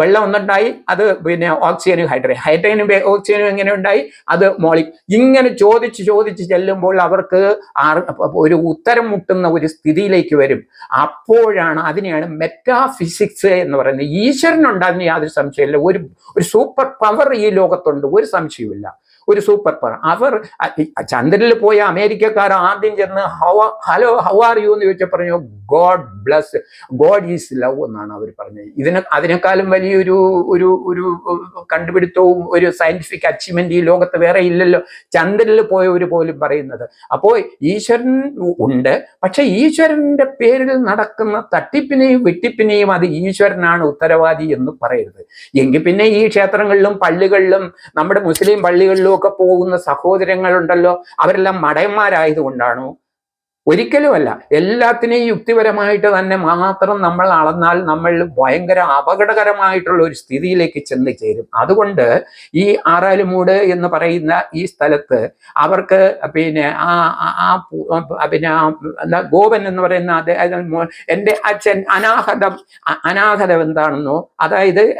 വെള്ളം ഒന്നുണ്ടായി അത് പിന്നെ ഓക്സിജനും ഹൈഡ്രജൻ ഹൈഡ്രജനും ഓക്സിജനും എങ്ങനെ ഉണ്ടായി? അത് മോളി ഇങ്ങനെ ചോദിച്ച് ചോദിച്ച് ചെല്ലുമ്പോൾ അവർക്ക് ഒരു ഉത്തരം മുട്ടുന്ന ഒരു സ്ഥിതിയിലേക്ക് വരും. അപ്പോഴാണ് അതിനെയാണ് മെറ്റാഫിസിക്സ് എന്ന് പറയുന്നത്. ഈശ്വരനുണ്ടാകുന്ന യാതൊരു സംശയമില്ല ഒരു ഒരു സൂപ്പർ പവർ ഈ ലോകത്തുണ്ട് ഒരു സംശയവുമില്ല. ഒരു സൂപ്പർ പവർ. അവർ ചന്ദ്രനിൽ പോയ അമേരിക്കക്കാർ ആദ്യം ചെന്ന് ഹവ ഹലോ ഹൗ ആർ യു എന്ന് ചോദിച്ചാൽ പറഞ്ഞു God bless God is love എന്നാണ് അവർ പറഞ്ഞത്. ഇതിന് അതിനേക്കാളും വലിയൊരു ഒരു ഒരു കണ്ടുപിടുത്തവും ഒരു സയന്റിഫിക് അച്ചീവ്മെന്റ് ഈ ലോകത്ത് വേറെ ഇല്ലല്ലോ. ചന്ദ്രനിൽ പോയവർ പോലും പറയുന്നത്. അപ്പോൾ ഈശ്വരൻ ഉണ്ട്. പക്ഷെ ഈശ്വരന്റെ പേരിൽ നടക്കുന്ന തട്ടിപ്പിനെയും വെട്ടിപ്പിനെയും അത് ഈശ്വരനാണ് ഉത്തരവാദി എന്ന് പറയരുത്. എങ്കിൽ പിന്നെ ഈ ക്ഷേത്രങ്ങളിലും പള്ളികളിലും നമ്മുടെ മുസ്ലിം പള്ളികളിലും ഒക്കെ പോകുന്ന സഹോദരങ്ങളുണ്ടല്ലോ. അവരെല്ലാം മടയന്മാരായതുകൊണ്ടാണോ? ഒരിക്കലുമല്ല. എല്ലാത്തിനെയും യുക്തിപരമായിട്ട് തന്നെ മാത്രം നമ്മൾ അളന്നാൽ നമ്മൾ ഭയങ്കര അപകടകരമായിട്ടുള്ള ഒരു സ്ഥിതിയിലേക്ക് ചെന്ന് ചേരും. അതുകൊണ്ട് ഈ ആറാലുമൂട് എന്ന് പറയുന്ന ഈ സ്ഥലത്ത് അവർക്ക് പിന്നെ ആ ആ- പിന്നെ എന്താ ഗോപൻ എന്ന് പറയുന്ന മോ- എന്റെ അച്ഛൻ അനാഹതം അനാഹതം എന്താണെന്നോ അതായത്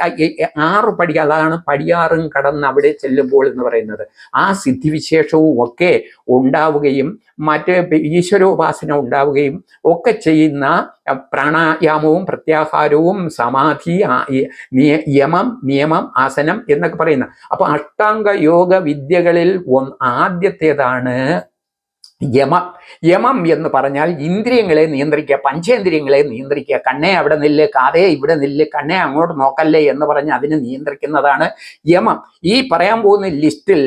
ആറ് പടി അതാണ് പടിയാറും കടന്ന് അവിടെ ചെല്ലുമ്പോൾ എന്ന് പറയുന്നത്. ആ സിദ്ധിവിശേഷവും ഒക്കെ ഉണ്ടാവുകയും മറ്റ് പി- ഈശ്വരോപാസന ഉണ്ടാവുകയും ഒക്കെ ചെയ്യുന്ന പ്രാണായാമവും പ്രത്യാഹാരവും സമാധി യമം നിയമം ആസനം എന്നൊക്കെ പറയുന്ന. അപ്പൊ അഷ്ടാംഗ യോഗ വിദ്യകളിൽ ആദ്യത്തേതാണ് യമം യമം എന്ന് പറഞ്ഞാൽ ഇന്ദ്രിയങ്ങളെ നിയന്ത്രിക്കുക പഞ്ചേന്ദ്രിയങ്ങളെ നിയന്ത്രിക്കുക. കണ്ണേ അവിടെ നില്ല് കാതേ ഇവിടെ നില്ല് കണ്ണേ അങ്ങോട്ട് നോക്കല്ലേ എന്ന് പറഞ്ഞ് അതിനെ നിയന്ത്രിക്കുന്നതാണ് യമം. ഈ പറയാൻ പോകുന്ന ലിസ്റ്റിൽ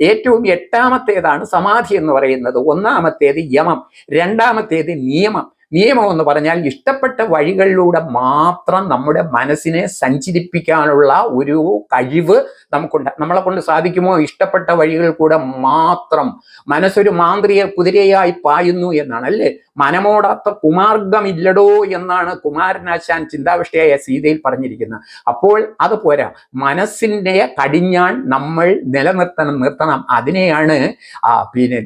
ഏറ്റവും എട്ടാമത്തേതാണ് സമാധി എന്ന് പറയുന്നത്. ഒന്നാമത്തേത് യമം രണ്ടാമത്തേത് നിയമം. നിയമം എന്ന് പറഞ്ഞാൽ ഇഷ്ടപ്പെട്ട വഴികളിലൂടെ മാത്രം നമ്മുടെ മനസ്സിനെ സഞ്ചരിപ്പിക്കാനുള്ള ഒരു കഴിവ് നമുക്കുണ്ട്. നമ്മളെ കൊണ്ട് സാധിക്കുമോ? ഇഷ്ടപ്പെട്ട വഴികളിൽ കൂടെ മാത്രം. മനസ്സൊരു മാന്ത്രിക കുതിരയായി പായുന്നു എന്നാണ് അല്ലേ? മനമോടാത്ത കുമാർഗമില്ലടോ എന്നാണ് കുമാരനാശാൻ ചിന്താവിഷ്ടയായ സീതയിൽ പറഞ്ഞിരിക്കുന്നത്. അപ്പോൾ അത് പോരാ. മനസ്സിന്റെ കടിഞ്ഞാൺ നമ്മൾ നിലനിർത്തണം നിർത്തണം. അതിനെയാണ് പിന്നെ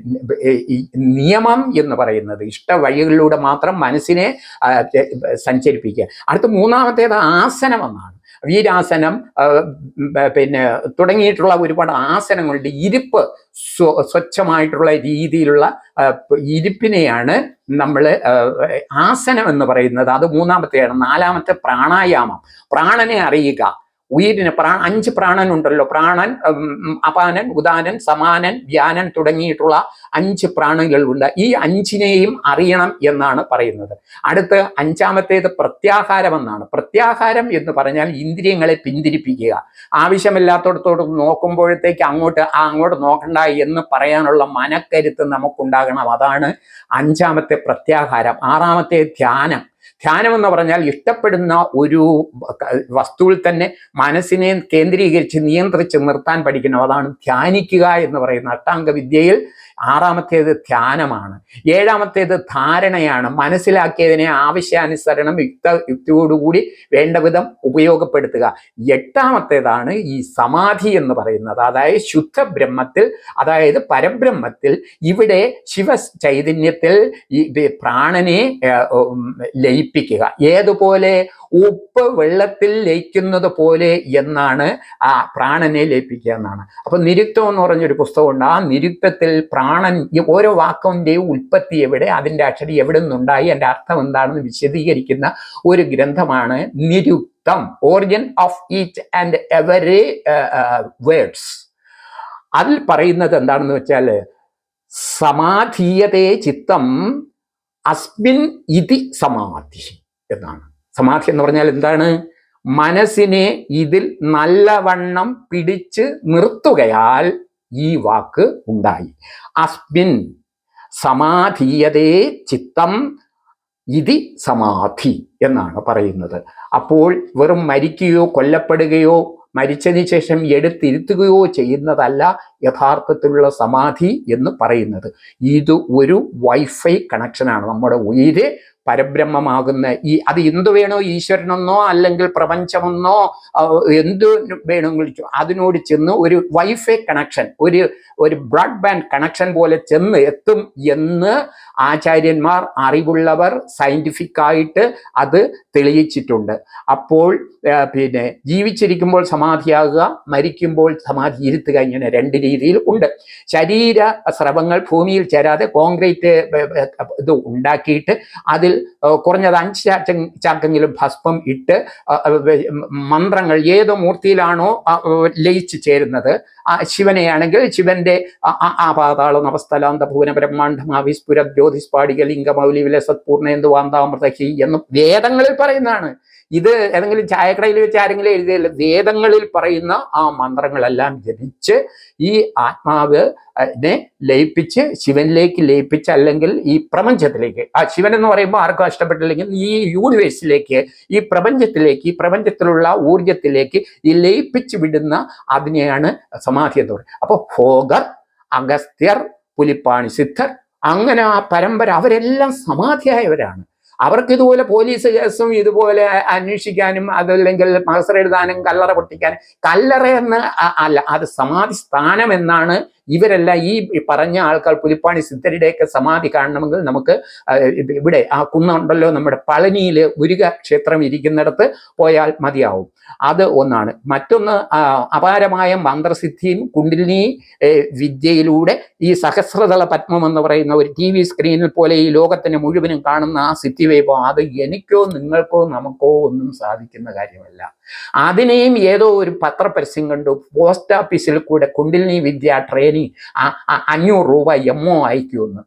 നിയമം എന്ന് പറയുന്നത്. ഇഷ്ട വഴികളിലൂടെ മാത്രം മനസ്സിനെ സഞ്ചരിപ്പിക്കുക. അടുത്ത മൂന്നാമത്തേത് ആസനം എന്നാണ്. വീരാസനം പിന്നെ തുടങ്ങിയിട്ടുള്ള ഒരുപാട് ആസനങ്ങളുടെ ഇരിപ്പ് സ്വ- സ്വച്ഛമായിട്ടുള്ള രീതിയിലുള്ള ഇരിപ്പിനെയാണ് നമ്മൾ ആസനം എന്ന് പറയുന്നത്. അത് മൂന്നാമത്തെയാണ് നാലാമത്തെ പ്രാണായാമം. പ്രാണനെ അറിയുക. ഉയിരിന് പ്രാ അഞ്ച് പ്രാണൻ ഉണ്ടല്ലോ പ്രാണൻ അപാനൻ ഉദാനൻ സമാനൻ വ്യാനൻ തുടങ്ങിയിട്ടുള്ള അഞ്ച് പ്രാണങ്ങളുണ്ട് ഈ അഞ്ചിനെയും അറിയണം എന്നാണ് പറയുന്നത്. അടുത്ത് അഞ്ചാമത്തേത് പ്രത്യാഹാരം എന്നാണ് പ്രത്യാഹാരം എന്ന് പറഞ്ഞാൽ ഇന്ദ്രിയങ്ങളെ പിന്തിരിപ്പിക്കുക. ആവശ്യമില്ലാത്തടത്തോട് നോക്കുമ്പോഴത്തേക്ക് അങ്ങോട്ട് ആ അങ്ങോട്ട് നോക്കണ്ട എന്ന് പറയാനുള്ള മനക്കരുത്ത് നമുക്കുണ്ടാകണം. അതാണ് അഞ്ചാമത്തെ പ്രത്യാഹാരം. ആറാമത്തെ ധ്യാനം. ധ്യാനം എന്ന് പറഞ്ഞാൽ ഇഷ്ടപ്പെടുന്ന ഒരു വസ്തുവിൽ തന്നെ മനസ്സിനെ കേന്ദ്രീകരിച്ച് നിയന്ത്രിച്ച് നിർത്താൻ പഠിക്കണം. അതാണ് ധ്യാനിക്കുക എന്ന് പറയുന്ന അഷ്ടാംഗ വിദ്യയിൽ ആറാമത്തേത് ധ്യാനമാണ്. ഏഴാമത്തേത് ധാരണയാണ്. മനസ്സിലാക്കിയതിനെ ആവശ്യാനുസരണം യുക്ത യുക്തിയോടുകൂടി വേണ്ട വിധം ഉപയോഗപ്പെടുത്തുക. എട്ടാമത്തേതാണ് ഈ സമാധി എന്ന് പറയുന്നത്. അതായത് ശുദ്ധ ബ്രഹ്മത്തിൽ അതായത് പരബ്രഹ്മത്തിൽ ഇവിടെ ശിവ ചൈതന്യത്തിൽ ഈ പ്രാണനെ ലയിപ്പിക്കുക. ഏതുപോലെ ഉപ്പ് വെള്ളത്തിൽ ലയിക്കുന്നത് പോലെ എന്നാണ് ആ പ്രാണനെ ലയിപ്പിക്കുക എന്നാണ്. അപ്പൊ നിരുക്തം എന്ന് പറഞ്ഞൊരു പുസ്തകമുണ്ട്. ആ നിരുക്തത്തിൽ പ്രാണൻ ഓരോ വാക്കിന്റെയും ഉൽപ്പത്തി എവിടെ അതിന്റെ അക്ഷരി എവിടെ നിന്നുണ്ടായി എന്റെ അർത്ഥം എന്താണെന്ന് വിശദീകരിക്കുന്ന ഒരു ഗ്രന്ഥമാണ് Nirukta origin of each and every words അതിൽ പറയുന്നത് എന്താണെന്ന് വെച്ചാൽ സമാധീയതേ ചിത്തം അസ്മിൻ ഇതി സമാധി എന്നാണ്. സമാധി എന്ന് പറഞ്ഞാൽ എന്താണ്? മനസ്സിനെ ഇതിൽ നല്ലവണ്ണം പിടിച്ച് നിർത്തുകയാൽ ഈ വാക്ക് ഉണ്ടായി. അസ്മിൻ സമാധീയതേ ചിത്തം ഇതി സമാധി എന്നാണ് പറയുന്നത്. അപ്പോൾ വെറും മരിക്കുകയോ കൊല്ലപ്പെടുകയോ മരിച്ചതിന് ശേഷം എടുത്തിരുത്തുകയോ ചെയ്യുന്നതല്ല യഥാർത്ഥത്തിലുള്ള സമാധി എന്ന് പറയുന്നത്. ഇത് ഒരു വൈഫൈ കണക്ഷനാണ്. നമ്മുടെ ഉയിര് പരബ്രഹ്മമാകുന്ന ഈ അത് എന്തു വേണോ ഈശ്വരനെന്നോ അല്ലെങ്കിൽ പ്രപഞ്ചമെന്നോ എന്തു എന്ത് വേണമെങ്കിലും ചോ- അതിനോട് ചെന്ന് ഒരു വൈഫൈ കണക്ഷൻ ഒരു ഒരു ബ്രോഡ്ബാൻഡ് കണക്ഷൻ പോലെ ചെന്ന് എത്തും എന്ന് ആചാര്യന്മാർ അറിവുള്ളവർ സയന്റിഫിക് ആയിട്ട് അത് തെളിയിച്ചിട്ടുണ്ട്. അപ്പോൾ പിന്നെ ജീവിച്ചിരിക്കുമ്പോൾ സമാധിയാകുക മരിക്കുമ്പോൾ സമാധി ഇരുത്തുക ഇങ്ങനെ രണ്ട് രീതിയിൽ ഉണ്ട്. ശരീര സ്രവങ്ങൾ ഭൂമിയിൽ ചേരാതെ കോൺക്രീറ്റ് ഇത് ഉണ്ടാക്കിയിട്ട് അതിൽ കുറഞ്ഞത് അഞ്ച് ചാക്ക ചാക്കെങ്കിലും ഭസ്മം ഇട്ട് മന്ത്രങ്ങൾ ഏത് മൂർത്തിയിലാണോ ലയിച്ച് ചേരുന്നത്. ശിവനെയാണെങ്കിൽ ശിവന്റെ ആ- പാതാളം നവസ്ഥലാന്ത ഭുവന ബ്രഹ്മാണ്ഡം അവിസ്ഫുര ജ്യോതിസ്പാടിക ലിംഗമൗലി വിലസത്പൂർണേന്ദു വാന്താമൃതഹി എന്നും വേദങ്ങളിൽ പറയുന്നതാണ്. ഇത് ഏതെങ്കിലും ചായക്കടയിൽ വെച്ച് ആരെങ്കിലും എഴുതിയല്ല വേദങ്ങളിൽ പറയുന്ന ആ മന്ത്രങ്ങളെല്ലാം ജപിച്ച് ഈ ആത്മാവ് ലയിപ്പിച്ച് ശിവനിലേക്ക് ലയിപ്പിച്ച് അല്ലെങ്കിൽ ഈ പ്രപഞ്ചത്തിലേക്ക് ആ ശിവൻ എന്ന് പറയുമ്പോൾ ആർക്കും ഇഷ്ടപ്പെട്ടില്ലെങ്കിൽ ഈ യൂണിവേഴ്സിലേക്ക് ഈ പ്രപഞ്ചത്തിലേക്ക് ഈ പ്രപഞ്ചത്തിലുള്ള ഊർജത്തിലേക്ക് ഈ ലയിപ്പിച്ച് വിടുന്ന അതിനെയാണ് സമാധി എന്ന് പറയുന്നത്. അപ്പോൾ ഭോഗർ അഗസ്ത്യർ പുലിപ്പാണി സിദ്ധർ അങ്ങനെ ആ പരമ്പര അവരെല്ലാം സമാധിയായവരാണ്. അവർക്ക് ഇതുപോലെ പോലീസ് കേസും ഇതുപോലെ അന്വേഷിക്കാനും അതല്ലെങ്കിൽ മഹസർ എഴുതാനും കല്ലറ പൊട്ടിക്കാനും കല്ലറ എന്ന് അല്ല അത് സമാധി സ്ഥാനം എന്നാണ് ഇവരെല്ലാം ഈ പറഞ്ഞ ആൾക്കാർ പുലിപ്പാണി സിദ്ധരുടെയൊക്കെ സമാധി കാണണമെങ്കിൽ നമുക്ക് ഇവിടെ ആ കുന്നുണ്ടല്ലോ നമ്മുടെ പളനിയിൽ ഗുരുക ക്ഷേത്രം ഇരിക്കുന്നിടത്ത് പോയാൽ മതിയാവും. അത് ഒന്നാണ്. മറ്റൊന്ന് അപാരമായ മന്ത്രസിദ്ധിയും കുണ്ടിലിനി വിദ്യയിലൂടെ ഈ സഹസ്രതല പത്മം എന്ന് പറയുന്ന ഒരു ടി വി സ്ക്രീനിൽ പോലെ ഈ ലോകത്തിന് മുഴുവനും കാണുന്ന ആ സിദ്ധിവൈഭവം അത് എനിക്കോ നിങ്ങൾക്കോ നമുക്കോ ഒന്നും സാധിക്കുന്ന കാര്യമല്ല. അതിനെയും ഏതോ ഒരു പത്രപരസ്യം കണ്ടു. പോസ്റ്റ് ഓഫീസിൽ കൂടെ കുണ്ടിലിനി വിദ്യ ട്രെയിനിങ് അഞ്ഞൂറ് രൂപ എമ്മോ അയക്കുമെന്ന്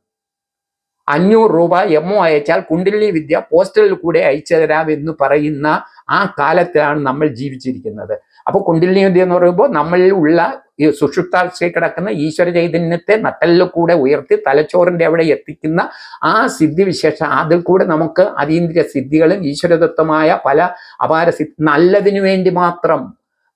അഞ്ഞൂറ് രൂപ എമ്മോ അയച്ചാൽ കുണ്ടിലി വിദ്യ പോസ്റ്റലിൽ കൂടെ അയച്ചു പറയുന്ന ആ കാലത്തിലാണ് നമ്മൾ ജീവിച്ചിരിക്കുന്നത്. അപ്പോൾ കുണ്ടിലി വിദ്യ എന്ന് പറയുമ്പോൾ നമ്മളിൽ ഉള്ള ഈ സുഷുപ്താവസ്ഥയിൽ കിടക്കുന്ന ഈശ്വര ചൈതന്യത്തെ നട്ടലിൽ കൂടെ ഉയർത്തി തലച്ചോറിന്റെ അവിടെ എത്തിക്കുന്ന ആ സിദ്ധിവിശേഷം അതിൽ കൂടെ നമുക്ക് അതീന്ദ്രിയ സിദ്ധികളും ഈശ്വരദത്തമായ പല അപാര സിദ്ധി നല്ലതിനു വേണ്ടി മാത്രം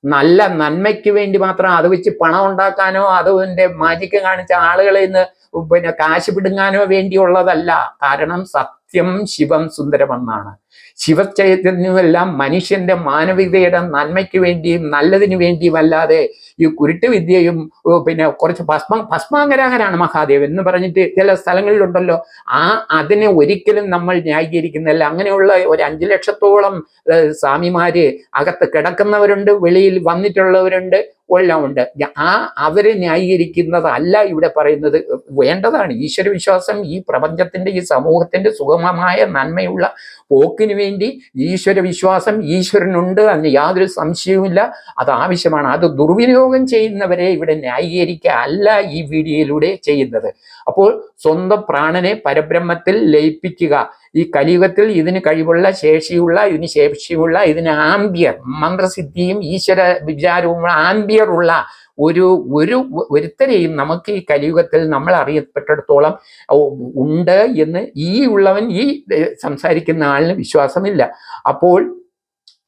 നല്ല നന്മയ്ക്ക് വേണ്ടി മാത്രം അത് വെച്ച് പണം ഉണ്ടാക്കാനോ അതിന്റെ മാജിക്ക് കാണിച്ച ആളുകളെ ഇന്ന് പിന്നെ കാശ് പിടുങ്ങാനോ വേണ്ടിയുള്ളതല്ല. കാരണം സത്യം ശിവം സുന്ദരമെന്നാണ്. ശിവചൈതന്യമെല്ലാം മനുഷ്യന്റെ മാനവികതയുടെ നന്മയ്ക്ക് വേണ്ടിയും നല്ലതിന് വേണ്ടിയും അല്ലാതെ ഈ കുരുട്ട് വിദ്യയും പിന്നെ കുറച്ച് ഭസ്മ ഭസ്മാങ്കരാകരാണ് മഹാദേവ് എന്ന് പറഞ്ഞിട്ട് ചില സ്ഥലങ്ങളിലുണ്ടല്ലോ. ആ അതിനെ ഒരിക്കലും നമ്മൾ ന്യായീകരിക്കുന്നില്ല. അങ്ങനെയുള്ള ഒരു അഞ്ചു ലക്ഷത്തോളം സ്വാമിമാര് അകത്ത് കിടക്കുന്നവരുണ്ട് വെളിയിൽ വന്നിട്ടുള്ളവരുണ്ട്. എല്ലാം ഉണ്ട്. ആ അവരെ ന്യായീകരിക്കുന്നതല്ല ഇവിടെ പറയുന്നത്. വേണ്ടതാണ്. ഈശ്വരവിശ്വാസം ഈ പ്രപഞ്ചത്തിന്റെ ഈ സമൂഹത്തിന്റെ സുഗമമായ നന്മയുള്ള പോക്കിന് വേണ്ടി ഈശ്വരവിശ്വാസം ഈശ്വരനുണ്ട് അതിന് യാതൊരു സംശയവുമില്ല. അത് ആവശ്യമാണ്. അത് ദുർവിനിയോഗം ചെയ്യുന്നവരെ ഇവിടെ ന്യായീകരിക്കുക ഈ വീഡിയോയിലൂടെ ചെയ്യുന്നത്. അപ്പോൾ സ്വന്തം പ്രാണനെ പരബ്രഹ്മത്തിൽ ലയിപ്പിക്കുക. ഈ കലിയുഗത്തിൽ ഇതിന് കഴിവുള്ള ശേഷിയുള്ള ഇതിന് ശേഷിയുള്ള ഇതിന് ആംബിയർ മന്ത്രസിദ്ധിയും ഈശ്വര വിചാരവും ആംബിയർ ഉള്ള ഒരു ഒരു ഒരുത്തരെയും നമുക്ക് ഈ കലിയുഗത്തിൽ നമ്മൾ അറിയപ്പെട്ടിടത്തോളം ഉണ്ട് എന്ന് ഈ ഉള്ളവൻ ഈ സംസാരിക്കുന്ന ആളിന് വിശ്വാസമില്ല. അപ്പോൾ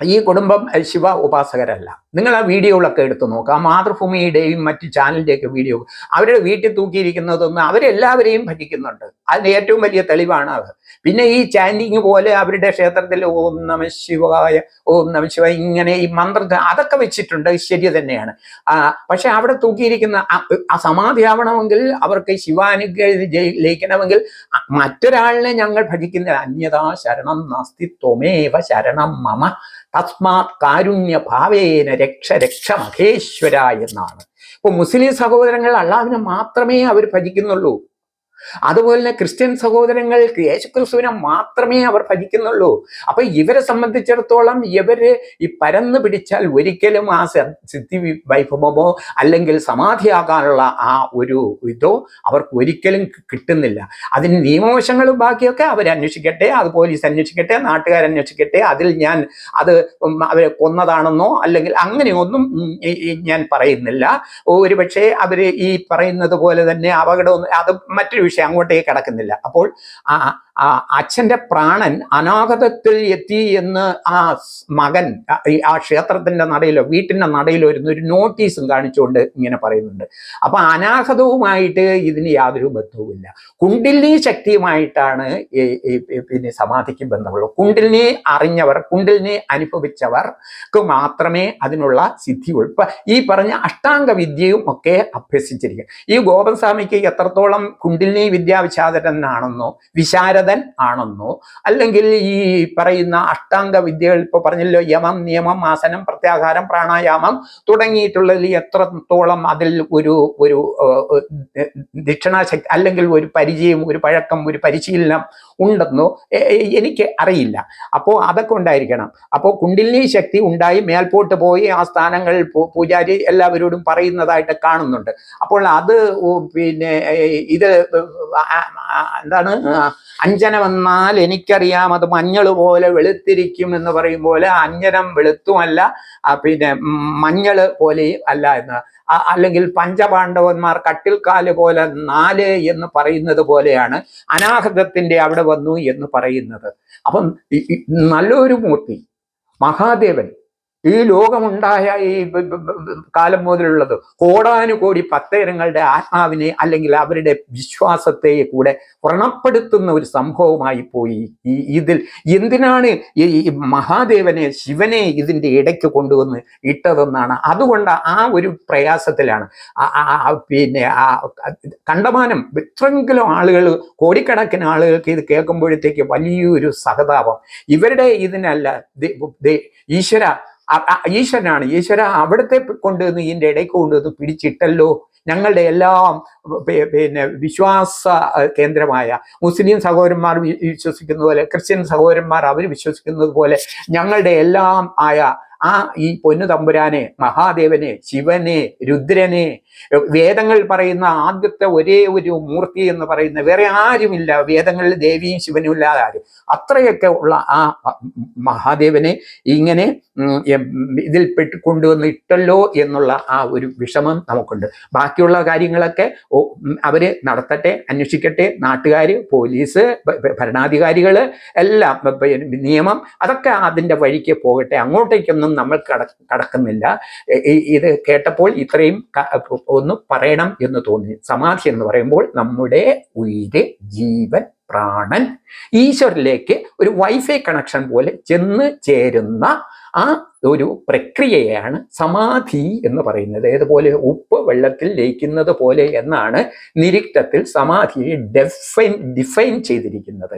ഈ കുടുംബം ശിവ ഉപാസകരല്ല. നിങ്ങൾ ആ വീഡിയോകളൊക്കെ എടുത്തു നോക്കുക ആ മാതൃഭൂമിയുടെയും മറ്റ് ചാനലിന്റെയൊക്കെ വീഡിയോ അവരുടെ വീട്ടിൽ തൂക്കിയിരിക്കുന്നതൊന്നും അവരെല്ലാവരെയും ഭജിക്കുന്നുണ്ട്. അതിന് ഏറ്റവും വലിയ തെളിവാണ് അത്. പിന്നെ ഈ ചാൻഡിങ് പോലെ അവരുടെ ക്ഷേത്രത്തിൽ ഓം നമ ശിവായ ഓം നമ ശിവ ഇങ്ങനെ ഈ മന്ത്രം അതൊക്കെ വെച്ചിട്ടുണ്ട്. ശരി തന്നെയാണ്. പക്ഷെ അവിടെ തൂക്കിയിരിക്കുന്ന ആ- സമാധി സമാധിയാവണമെങ്കിൽ അവർക്ക് ശിവാനുഗ്രഹ ലയിക്കണമെങ്കിൽ മറ്റൊരാളിനെ ഞങ്ങൾ ഭജിക്കുന്ന അന്യതാ ശരണം നാസ്തി ത്വമേവ ശരണം മമ. തസ്മാത് കാരുണ്യ ഭാവേന രക്ഷ രക്ഷ മഹേശ്വര എന്നാണ്. ഇപ്പൊ മുസ്ലിം സഹോദരങ്ങൾ അള്ളാഹിനെ മാത്രമേ അവർ ഭജിക്കുന്നുള്ളൂ. അതുപോലെ തന്നെ ക്രിസ്ത്യൻ സഹോദരങ്ങൾക്ക് യേശുക്രിസ്തുവിനെ മാത്രമേ അവർ ഭജിക്കുന്നുള്ളൂ. അപ്പൊ ഇവരെ സംബന്ധിച്ചിടത്തോളം ഇവർ ഈ പരന്നു പിടിച്ചാൽ ഒരിക്കലും ആ സിദ്ധി വൈഭവമോ അല്ലെങ്കിൽ സമാധിയാകാനുള്ള ആ ഒരു ഇതോ അവർക്ക് ഒരിക്കലും കിട്ടുന്നില്ല. അതിന് നിയമവശങ്ങളും ബാക്കിയൊക്കെ അവർ അന്വേഷിക്കട്ടെ അത് പോലീസ് അന്വേഷിക്കട്ടെ നാട്ടുകാർ അന്വേഷിക്കട്ടെ അതിൽ ഞാൻ അത് അവരെ കൊന്നതാണെന്നോ അല്ലെങ്കിൽ അങ്ങനെയൊന്നും ഞാൻ പറയുന്നില്ല. ഒരുപക്ഷെ അവർ ഈ പറയുന്നത് പോലെ തന്നെ അപകടം അത് മറ്റൊരു വിഷയം അങ്ങോട്ടേക്ക് കിടക്കുന്നില്ല. അപ്പോൾ ആ ആ അച്ഛന്റെ പ്രാണൻ അനാഗതത്തിൽ എത്തി എന്ന് ആ മകൻ ആ- ക്ഷേത്രത്തിന്റെ നടയിലോ വീട്ടിന്റെ നടയിലോ ഇരുന്ന് ഒരു നോട്ടീസും കാണിച്ചുകൊണ്ട് ഇങ്ങനെ പറയുന്നുണ്ട്. അപ്പൊ അനാഗതവുമായിട്ട് ഇതിന് യാതൊരു ബന്ധവുമില്ല. കുണ്ടിലിനി ശക്തിയുമായിട്ടാണ് പിന്നെ സമാധിക്ക് ബന്ധമുള്ളത്. കുണ്ടിലിനി അറിഞ്ഞവർ കുണ്ടിലിനി അനുഭവിച്ചവർക്ക് മാത്രമേ അതിനുള്ള സിദ്ധിയുള്ളൂ ഇപ്പൊ ഈ പറഞ്ഞ അഷ്ടാംഗ വിദ്യയും ഒക്കെ അഭ്യസിച്ചിരിക്കും ഈ ഗോപൻസ്വാമിക്ക് എത്രത്തോളം കുണ്ടിലിനി വിദ്യാവിശാരദനാണെന്നോ വിശാരദൻ ആണെന്നോ? അല്ലെങ്കിൽ ഈ പറയുന്ന അഷ്ടാംഗ വിദ്യകൾ ഇപ്പൊ പറഞ്ഞല്ലോ യമം നിയമം ആസനം പ്രത്യാഹാരം പ്രാണായാമം തുടങ്ങിയിട്ടുള്ളതിൽ എത്രത്തോളം അതിൽ ഒരു ഒരു ദക്ഷിണാശക്തി അല്ലെങ്കിൽ ഒരു പരിചയം ഒരു പഴക്കം ഒരു പരിശീലനം ഉണ്ടെന്നോ? എനിക്ക് അറിയില്ല. അപ്പോൾ അതൊക്കെ ഉണ്ടായിരിക്കണം. അപ്പോൾ കുണ്ടിലിനി ശക്തി ഉണ്ടായി മേൽപോട്ട് പോയി ആ സ്ഥാനങ്ങൾ പൂജാരി എല്ലാവരോടും പറയുന്നതായിട്ട് കാണുന്നുണ്ട്. അപ്പോൾ അത് പിന്നെ ഇത് എന്താണ്? ആ, വന്നാൽ എനിക്കറിയാം അത് മഞ്ഞൾ പോലെ വെളുത്തിരിക്കും എന്ന് പറയും പോലെ അഞ്ജനം വെളുത്തുമല്ല പിന്നെ മഞ്ഞൾ പോലെയും അല്ല എന്ന്. അല്ലെങ്കിൽ പഞ്ചപാണ്ഡവന്മാർ കട്ടിൽക്കാൽ പോലെ നാല് എന്ന് പറയുന്നത് പോലെയാണ് അനാഹതത്തിന്റെ അവിടെ വന്നു എന്ന് പറയുന്നത്. അപ്പം നല്ലൊരു മൂർത്തി മഹാദേവൻ ഈ ലോകമുണ്ടായ ഈ കാലം മുതലുള്ളത് കോടാനുകോടി പത്തേരങ്ങളുടെ ആത്മാവിനെ അല്ലെങ്കിൽ അവരുടെ വിശ്വാസത്തെ കൂടെ വ്രണപ്പെടുത്തുന്ന ഒരു സംഭവമായി പോയി. ഈ ഇതിൽ എന്തിനാണ് ഈ മഹാദേവനെ ശിവനെ ഇതിന്റെ ഇടയ്ക്ക് കൊണ്ടുവന്ന് ഇട്ടതെന്നാണ്. അതുകൊണ്ട് ആ ഒരു പ്രയാസത്തിലാണ്. പിന്നെ കണ്ടമാനം എത്രയെങ്കിലും ആളുകൾ കോടിക്കണക്കിന് ആളുകൾക്ക് ഇത് കേൾക്കുമ്പോഴത്തേക്ക് വലിയൊരു സഹതാപം. ഇവരുടെ ഇതിനല്ല ഈശ്വര ഈശ്വരനാണ്. ഈശ്വര അവിടുത്തെ കൊണ്ടുവന്ന് ഇതിന്റെ ഇടയ്ക്ക് കൊണ്ടുവന്ന് പിടിച്ചിട്ടല്ലോ. ഞങ്ങളുടെ എല്ലാം പിന്നെ വിശ്വാസ കേന്ദ്രമായ മുസ്ലിം സഹോദരന്മാർ വിശ്വസിക്കുന്ന പോലെ ക്രിസ്ത്യൻ സഹോദരന്മാർ അവർ വിശ്വസിക്കുന്നത് പോലെ ഞങ്ങളുടെ എല്ലാം ആയ ആ ഈ പൊന്നു തമ്പുരാനെ മഹാദേവനെ ശിവനെ രുദ്രനെ വേദങ്ങൾ പറയുന്ന ആദ്യത്തെ ഒരേ ഒരു മൂർത്തി എന്ന് പറയുന്ന വേറെ ആരുമില്ല. വേദങ്ങളിൽ ദേവിയും ശിവനും ഇല്ലാതെ ആരും. അത്രയൊക്കെ ഉള്ള ആ മഹാദേവനെ ഇങ്ങനെ ഇതിൽ പെട്ട് കൊണ്ടുവന്ന് ഇട്ടല്ലോ എന്നുള്ള ആ ഒരു വിഷമം നമുക്കുണ്ട്. ബാക്കിയുള്ള കാര്യങ്ങളൊക്കെ അവർ നടത്തട്ടെ അന്വേഷിക്കട്ടെ. നാട്ടുകാർ പോലീസ് ഭരണാധികാരികൾ എല്ലാം നിയമം അതൊക്കെ അതിന്റെ വഴിക്ക് പോകട്ടെ. അങ്ങോട്ടേക്കൊന്നും നമ്മൾ കട കടക്കുന്നില്ല. ഇത് കേട്ടപ്പോൾ ഇത്രയും ഒന്ന് പറയണം എന്ന് തോന്നി. സമാധി എന്ന് പറയുമ്പോൾ നമ്മുടെ ഉയിര് ജീവൻ പ്രാണൻ ഈശ്വരിലേക്ക് ഒരു വൈഫൈ കണക്ഷൻ പോലെ ചെന്ന് ചേരുന്ന ആ ഒരു പ്രക്രിയയാണ് സമാധി എന്ന് പറയുന്നത്. ഏതുപോലെ ഉപ്പ് വെള്ളത്തിൽ ലയിക്കുന്നത് പോലെ എന്നാണ് നിരിക്തത്തിൽ സമാധിയെ ഡെഫൈൻ ഡിഫൈൻ ചെയ്തിരിക്കുന്നത്.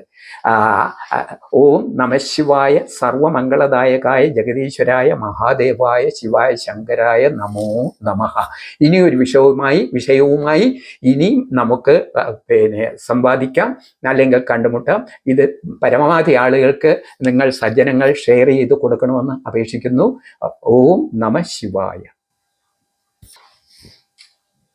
ഓം നമശിവായ സർവമംഗളദായകായ ജഗദീശ്വരായ മഹാദേവായ ശിവായ ശങ്കരായ നമോ നമഃ. ഇനിയൊരു വിഷയവുമായി വിഷയവുമായി ഇനിയും നമുക്ക് പിന്നെ സമ്പാദിക്കാം അല്ലെങ്കിൽ കണ്ടുമുട്ടാം. ഇത് പരമാവധി ആളുകൾക്ക് നിങ്ങൾ സജ്ജനങ്ങൾ ഷെയർ ചെയ്ത് കൊടുക്കണമെന്ന് അപേക്ഷിക്കുന്നു. ഓം നമ ശിവായ.